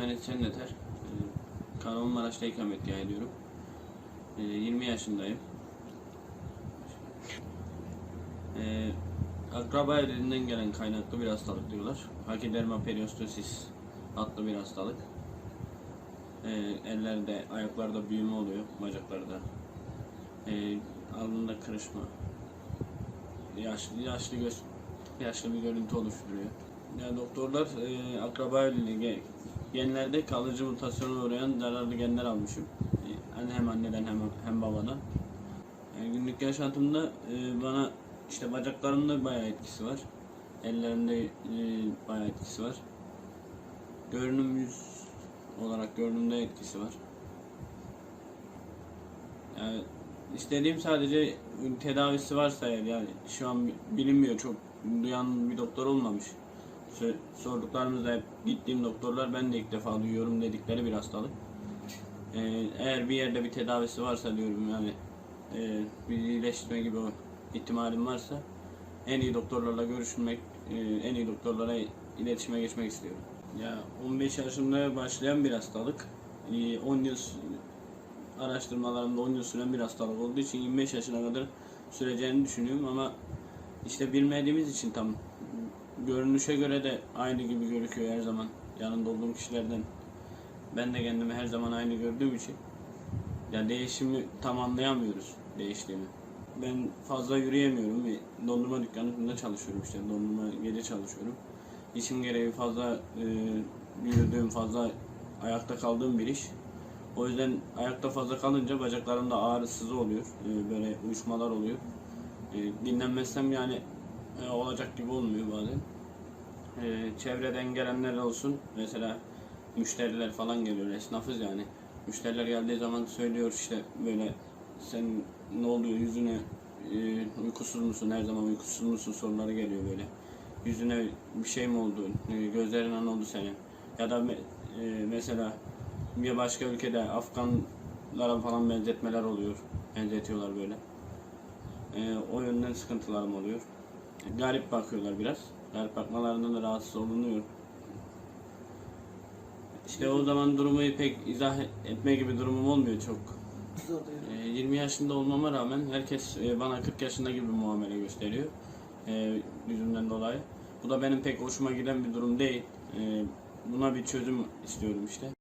Mehmet Sendeter. Ee, Kahramanmaraş'ta ikametgah ediyorum. Ee, 20 yaşındayım. Ee, akraba evliliğinden gelen kaynaklı bir hastalık diyorlar. Hakiderma periostosis adlı bir hastalık. Ee, ellerde, ayaklarda büyüme oluyor, bacaklarda. Ee, alnında kırışma. Yaşlı, yaşlı göz, yaşlı bir görüntü oluşturuyor. Yani doktorlar e, akraba evliliği ge- genlerde kalıcı mutasyona uğrayan zararlı genler almışım. E, hani hem anneden hem, hem babadan. Yani günlük yaşantımda e, bana işte bacaklarımda bayağı etkisi var. Ellerimde e, bayağı etkisi var. Görünüm yüz olarak görünümde etkisi var. Yani istediğim sadece tedavisi varsa eğer yani şu an bilinmiyor çok duyan bir doktor olmamış. Sorduklarımızda hep gittiğim doktorlar ben de ilk defa duyuyorum dedikleri bir hastalık. Ee, eğer bir yerde bir tedavisi varsa diyorum yani e, bir iyileştirme gibi o ihtimalim varsa en iyi doktorlarla görüşmek, e, en iyi doktorlara iletişime geçmek istiyorum. Ya 15 yaşında başlayan bir hastalık. E, 10 yıl araştırmalarımda 10 yıl süren bir hastalık olduğu için 25 yaşına kadar süreceğini düşünüyorum ama işte bilmediğimiz için tam görünüşe göre de aynı gibi gözüküyor her zaman yanında olduğum kişilerden. Ben de kendimi her zaman aynı gördüğüm için ya değişimi tam anlayamıyoruz değiştiğini. Ben fazla yürüyemiyorum. Bir dondurma dükkanında çalışıyorum işte. Dondurma gece çalışıyorum. İşim gereği fazla e, yürüdüğüm, fazla ayakta kaldığım bir iş. O yüzden ayakta fazla kalınca bacaklarımda ağrı sızı oluyor. E, böyle uyuşmalar oluyor. E, dinlenmezsem yani olacak gibi olmuyor bazen. E, çevreden gelenler olsun. Mesela müşteriler falan geliyor. Esnafız yani. Müşteriler geldiği zaman söylüyor işte böyle sen ne oluyor yüzüne e, uykusuz musun her zaman uykusuz musun soruları geliyor böyle. Yüzüne bir şey mi oldu? E, ne oldu senin? Ya da e, mesela bir başka ülkede Afganlara falan benzetmeler oluyor. Benzetiyorlar böyle. E, o yönden sıkıntılarım oluyor. Garip bakıyorlar biraz. Garip bakmalarından da rahatsız olunuyor. İşte o zaman durumu pek izah etme gibi durumum olmuyor çok. E, 20 yaşında olmama rağmen herkes e, bana 40 yaşında gibi muamele gösteriyor. E, yüzümden dolayı. Bu da benim pek hoşuma giden bir durum değil. E, buna bir çözüm istiyorum işte.